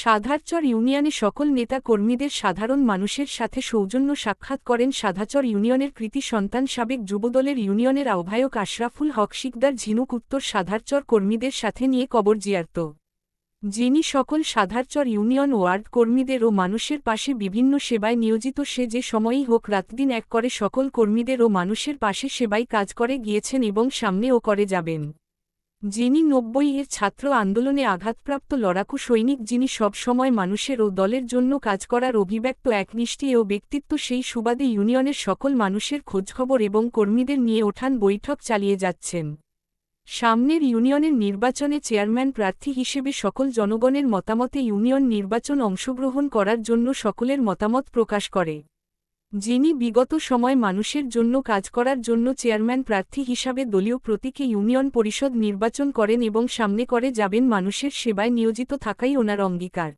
সাধারচর ইউনিয়নে সকল নেতা কর্মীদের সাধারণ মানুষের সাথে সৌজন্য সাক্ষাৎ করেন সাধাচর ইউনিয়নের কৃতি সন্তান সাবেক যুবদলের ইউনিয়নের আহ্বায়ক আশরাফুল হক শিকদার ঝিনুক উত্তর সাধারচর কর্মীদের সাথে নিয়ে কবর জিয়ারত। যিনি সকল সাধারচর ইউনিয়ন ওয়ার্ড কর্মীদের ও মানুষের পাশে বিভিন্ন সেবায় নিয়োজিত, সে যে সময়ই হোক রাতদিন এক করে সকল কর্মীদের ও মানুষের পাশে সেবাই কাজ করে গিয়েছেন এবং সামনেও করে যাবেন। যিনি নব্বই এর ছাত্র আন্দোলনে আঘাতপ্রাপ্ত লড়াকু সৈনিক, যিনি সব সময় মানুষের ও দলের জন্য কাজ করার অভিব্যক্ত একনিষ্ঠী ও ব্যক্তিত্ব, সেই সুবাদে ইউনিয়নের সকল মানুষের খোঁজখবর এবং কর্মীদের নিয়ে ওঠান বৈঠক চালিয়ে যাচ্ছেন। সামনের ইউনিয়নের নির্বাচনে চেয়ারম্যান প্রার্থী হিসেবে সকল জনগণের মতামতে ইউনিয়ন নির্বাচন অংশগ্রহণ করার জন্য সকলের মতামত প্রকাশ করে। যিনি বিগত সময় মানুষের জন্য কাজ করার জন্য চেয়ারম্যান প্রার্থী হিসাবে দলীয় প্রতীকে ইউনিয়ন পরিষদ নির্বাচন করেন এবং সামনে করে যাবেন মানুষের সেবায় নিয়োজিত থাকাই ওনার অঙ্গীকার।